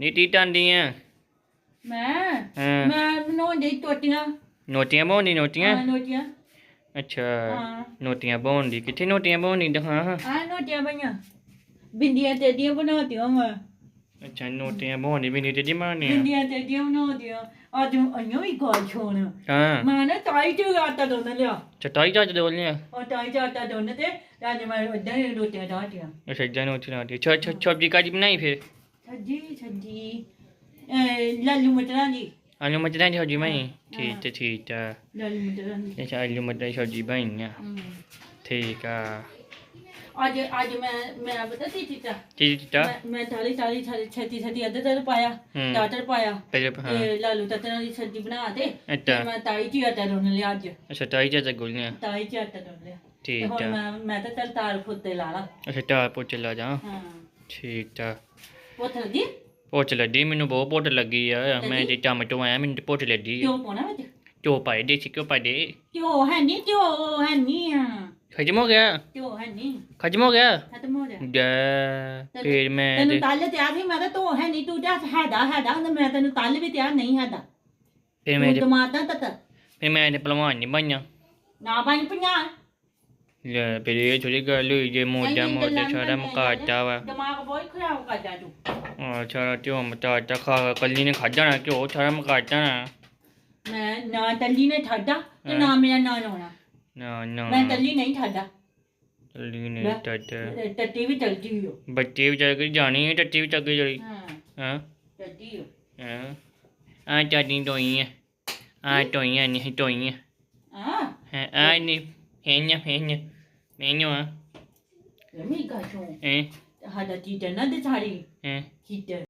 ਨੀਤੀ ਟਾਂਦੀਆਂ ਮੈਂ? ਹਾਂ। ਮੈਂ ਬਣਾਉਂਦੀ ਟੋਟੀਆਂ। ਨੋਟੀਆਂ ਪਾਉਂਦੀ ਨੋਟੀਆਂ? ਹਾਂ ਨੋਟੀਆਂ। ਅੱਛਾ ਹਾਂ। ਨੋਟੀਆਂ ਪਾਉਂਦੀ ਕਿੱਥੇ ਨੋਟੀਆਂ ਪਾਉਂਦੀ ਦਿਖਾ। ਹਾਂ ਆ ਨੋਟੀਆਂ ਬਈਆਂ ਬਿੰਦੀਆਂ ਤੇਦੀਆਂ ਬਣਾਉਂਦੀਆਂ ਮੈਂ ਅੱਛਾ ਨੋਟੀਆਂ ਪਾਉਂਦੀ ਵੀ ਨੀਤੀ ਜੀ ਮਾਰਨੀ ਬਿੰਦੀਆਂ ਤੇਦੀਆਂ ਬਣਾਉਂਦੀਆਂ। ਅੱਜ ਅੰਨੋਂ ਵੀ ਗੱਲ ਛੋਣ ਹਾਂ। ਮੈਂ ਨਾ ਤਾਈ ਤੇ ਆਟਾ ਦੋਨ ਲਿਆ। ਚਟਾਈ ਚੱਜ ਦੇ ਬੋਲਿਆ ਉਹ ਤਾਈ ਤੇ ਆਟਾ ਦੋਨ ਤੇ ਅੱਜ ਮੈਂ ਉਦਾਂ ਹੀ ਰੋਟੀਆਂ ਡਾਟੀਆਂ। ਅੱਛਾ ਇਦਾਂ ਨੋਟੀ ਲਾਉਂਦੀ ਅੱਛਾ ਅੱਛਾ ਸਬਜ਼ੀ ਕਾਜੀ ਬਣਾਈ ਫਿਰ? ਸੱਜੀ ਸੱਜੀ। ਲੱਲੂ ਮਟਰਾਂ ਦੀ ਆਲੂ ਮਟਰਾਂ ਦੀ ਸਬਜ਼ੀ ਬਣਾਈ? ਠੀਕ ਤੇ ਠੀਕ ਆ। ਲੱਲੂ ਮਟਰਾਂ ਦੀ ਅੱਛਾ ਆਲੂ ਮਟਰਾਂ ਦੀ ਸਬਜ਼ੀ ਬਣਾਈ ਆ। ਹਮ। ਠੀਕ ਆ। ਅੱਜ ਅੱਜ ਮੈਂ ਮੈਂ ਪਤਾ ਕੀ ਕੀਤਾ? ਠੀਕ ਠੀਕ ਆ ਮੈਂ- ਮੈਂ ਥਾਲੀ ਥਾਲੀ ਥਾਲੀ ਛੇਤੀ ਛੇਤੀ ਤਰ ਪਾਇਆ ਹੂੰ। ਟਾਟਰ ਪਾਇਆ ਪਹਿਲੇ ਹਾਂ ਤੇ ਲਾਲੂ ਤਤਨਾਂ ਦੀ ਸਬਜ਼ੀ ਬਣਾ ਤੇ ਤੇ ਅੱਛਾ ਮੈਂ ਤਾਈ ਜੀ ਆਟਾ ਦੋਨ ਲਿਆ ਅੱਜ। ਅੱਛਾ ਤਾਈ ਚਾਚਾ ਗੋਲੀਆਂ ਤਾਈ ਜੀ ਆਟਾ ਦੋਨ ਲਿਆ। ਤੇ ਠੀਕ ਹੁਣ ਆ। ਮੈਂ ਮੈਂ ਤਾਂ ਚੱਲ ਤਾਲ ਫੁੱਤੇ ਲਾ ਲਾ। ਅੱਛਾ ਟਾ ਪੋਚ ਲਾ ਜਾ। ਹਾਂ। ਠੀਕ ਆ। ਪੋਚ ਲੱਗੀ? ਮੈਨੂੰ ਬਹੁਤ ਪੋਟ ਲੱਗੀ ਆ। ਮੈਂ ਤੇ ਟਮਾਟੋ ਆਇਆ ਮੈਨੂੰ ਤੇ ਪੋਟ ਲੱਗੀ ਕਿਉਂ ਪਾਉਣਾ ਵਿੱਚ? ਚੋ ਪਾਏ ਦੇ ਸੀ ਕਿਉਂ ਪਾਏ ਦੇ। ਕਿਉਂ ਹੈ ਨਹੀਂ ਕਿਉਂ ਹੈ ਨਹੀਂ ਆ। ਖਜਮ ਹੋ ਗਿਆ? ਕਿਉਂ ਹੈ ਨਹੀਂ ਖਜਮ ਹੋ ਗਿਆ? ਖਤਮ ਹੋ ਜਾ ਗੈ ਫਿਰ ਮੈਂ ਤੈਨੂੰ ਤੇ- ਤਲ ਤਿਆਰ ਸੀ ਮੈਂ ਤਾਂ ਤੂੰ ਹੈ ਨਹੀਂ ਤੂੰ ਜਾ ਹੈਦਾ ਹੈਦਾ ਤੇ ਮੈਂ ਤੈਨੂੰ ਤਲ ਵੀ ਤਿਆਰ ਨਹੀਂ ਹੈਦਾ ਫਿਰ ਮੈਂ ਤੂੰ ਤੇ- ਦਿਮਾਗ ਦਾ ਤਤ। ਫਿਰ ਮੈਂ ਤੇ ਭਲਵਾਨ ਨਹੀਂ ਬਣਿਆ। ਨਾ ਬਣ ਪੰਜਾ ਲੈ ਫਿਰ ਇਹ ਥੋੜੀ ਗੱਲ ਹੋਈ ਜੇ ਮੋਢਾ ਮੋਢਾ ਸਾਰਾ ਮਕਾਤਾ ਵਾ ਦਿਮਾਗ ਬਹੁਤ ਖਰਾਬ ਕਰਦਾ ਤੂੰ ਆ ਸਾਰਾ ਘਿਓ ਮਟਾਤਾ ਖਾ ਕੱਲੀ ਨੇ ਖਾਧਾ ਨਾ ਘਿਓ ਸਾਰਾ ਮਕਾਤਾ ਨਾ ਮੈਂ ਨਾ ਤੱਲੀ ਨੇ ਠਾਡਾ ਤੇ ਨਾ ਮੇਰਾ ਨਾਂ ਲਾਉਣਾ ਨਾ ਨਾ ਮੈਂ ਤੱਲੀ ਨਹੀਂ ਠਾਡਾ ਕੱਲੀ ਨੇ ਲੈ। ਟੱਟ ਵੀ ਚਲਦੀ ਹੋ ਬੱਚੇ ਵੀ ਚੱਲ ਕੇ ਜਾਣੀ ਹੈ ਟੱਟੀ ਵੀ ਚੱਲ ਕੇ ਜਲੀ ਹਾਂ ਹਾਂ ਟੱਟੀ ਹੋ ਹਾਂ ਆ ਚਾਦੀ ਟੋਈ ਹੈ ਆ ਟੋਈਆਂ ਨਹੀਂ ਟੋਈਆਂ ਹਾਂ ਹੈ ਆ ਨਹੀਂ Henya, henya. Menyo ha. Amiga şu. Eh. Hala diden. Hadi tarihi. Eh. Hidden.